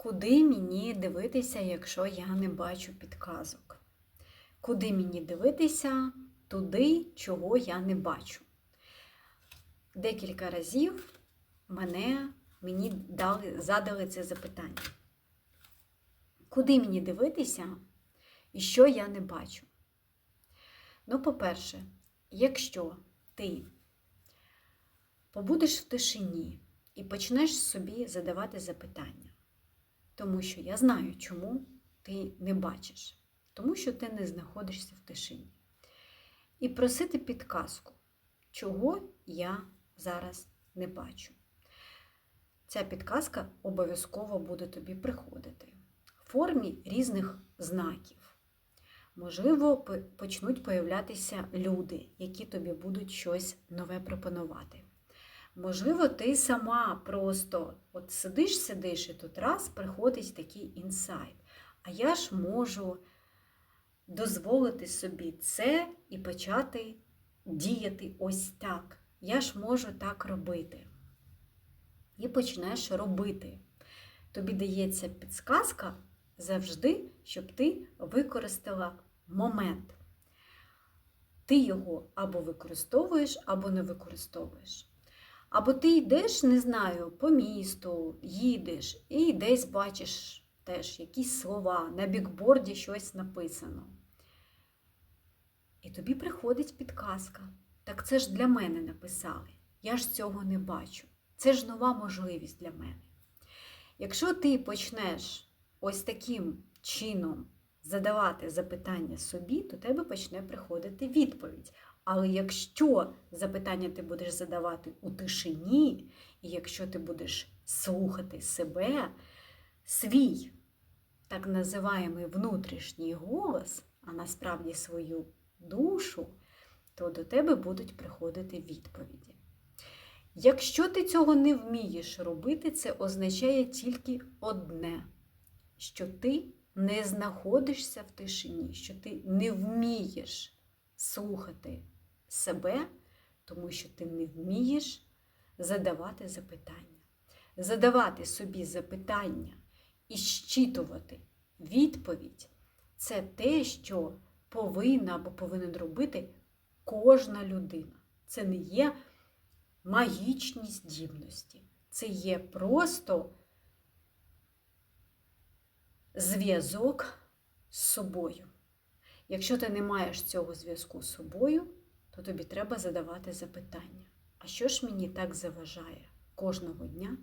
Куди мені дивитися, якщо я не бачу підказок? Куди мені дивитися туди, чого я не бачу? Декілька разів мене, мені дали, задали це запитання. Куди мені дивитися і що я не бачу? Ну, по-перше, якщо ти побудеш в тишині і почнеш собі задавати запитання, тому що я знаю, чому ти не бачиш, тому що ти не знаходишся в тишині. І просити підказку, чого я зараз не бачу. Ця підказка обов'язково буде тобі приходити в формі різних знаків. Можливо, почнуть появлятися люди, які тобі будуть щось нове пропонувати. Можливо, ти сама просто от сидиш, сидиш, і тут раз приходить такий інсайт. А я ж можу дозволити собі це і почати діяти ось так. Я ж можу так робити. І почнеш робити. Тобі дається підсказка завжди, щоб ти використала момент. Ти його або використовуєш, або не використовуєш. Або ти йдеш, не знаю, по місту, їдеш і десь бачиш теж якісь слова, на бікборді щось написано. І тобі приходить підказка. Так це ж для мене написали. Я ж цього не бачу. Це ж нова можливість для мене. Якщо ти почнеш ось таким чином задавати запитання собі, то тебе почне приходити відповідь. Але якщо запитання ти будеш задавати у тишині, і якщо ти будеш слухати себе, свій так називаємий внутрішній голос, а насправді свою душу, то до тебе будуть приходити відповіді. Якщо ти цього не вмієш робити, це означає тільки одне, що ти не знаходишся в тишині, що ти не вмієш слухати себе, тому що ти не вмієш задавати запитання. Задавати собі запитання і щитувати відповідь це те, що повинна або повинен робити кожна людина. Це не є магічні здібності. Це є просто зв'язок з собою. Якщо ти не маєш цього зв'язку з собою, то тобі треба задавати запитання. А що ж мені так заважає кожного дня